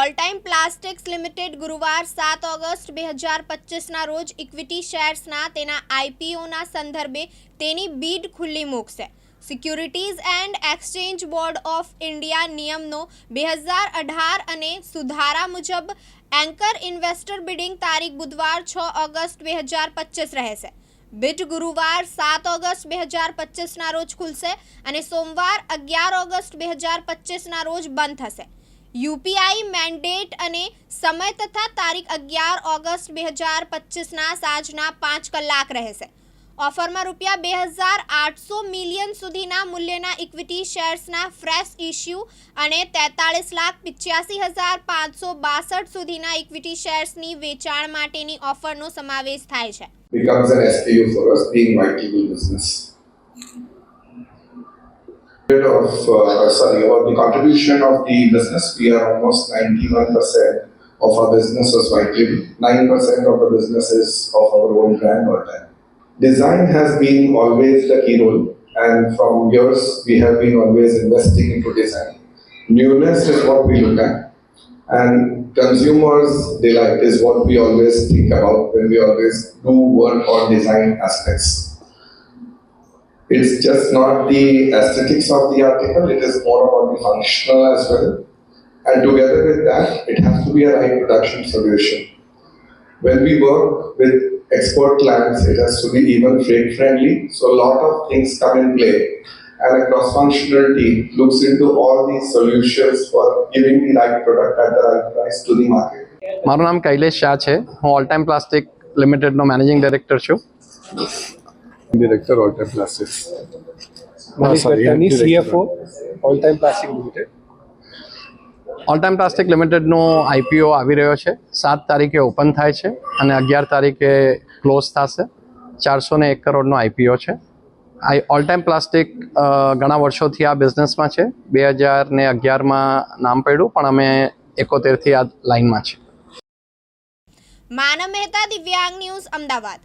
All time plastics limited ગુરુવાર સાત August બે હજાર પચીસના રોજ ઇક્વિટી શેર્સના તેના આઈપીઓના સંદર્ભે તેની બીડ ખુલ્લી મૂકશે. Securities and exchange board of India નિયમનો બે હજાર અઢાર અને સુધારા મુજબ એન્કર ઇન્વેસ્ટર બિડિંગ તારીખ બુધવાર છ ઓગસ્ટ બે હજાર પચીસ રહેશે. બિડ ગુરુવાર સાત ઓગસ્ટ બે હજાર પચીસના રોજ ખુલશે અને સોમવાર અગિયાર ઓગસ્ટ બે હજાર પચીસના રોજ બંધ થશે. યુપીઆઈ મેન્ડેટ અને સમય તથા તારીખ અગિયાર ઓગસ્ટ બે હજાર પચીસના સાંજના પાંચ કલાક રહેશે. ઓફરમાં રૂપિયા બે હજાર આઠસો મિલિયન સુધીના મૂલ્યના ઇક્વિટી શેર્સના ફ્રેશ ઇસ્યુ અને તેતાળીસ લાખ પિચ્યાસી હજાર પાંચસો બાસઠ સુધીના ઇક્વિટી શેર્સની વેચાણ માટેની ઓફરનો સમાવેશ થાય છે. Of uh, sorry about the contribution of the business. We are almost 91% of our business was white label. 9% of the business is of our own brand or time. Design has been always the key role, and from years we have been always investing into design. Newness is what we look at, and consumers' delight is what we always think about when we always do work on design aspects. It's just not the aesthetics of the article, it is more about the functional as well. And together with that, it has to be a right production solution. When we work with export clients, it has to be even freight friendly. So a lot of things come in play. And a cross-functional team looks into all these solutions for giving the right product at the right price to the market. મારું નામ કૈલેશ શાહ છે હું all time plastic લિમિટેડનો managing director છું Director Plastics. Manish CFO, All Time Plastic Limited. All time plastic લિમિટેડનો IPO આવી રહ્યો છે. સાત તારીખે ઓપન થાય છે અને અગિયાર તારીખે ક્લોઝ થશે. ચારસો ને એક કરોડનો આઈપીઓ છે. આ ઓલ ટાઈમ પ્લાસ્ટિક ઘણા વર્ષોથી આ બિઝનેસમાં છે. બે હજાર ને અગિયારમાં નામ પડ્યું પણ અમે એકોતેરથી આ લાઇનમાં છે માનવ મહેતા દિવ્યાંગ ન્યૂઝ અમદાવાદ.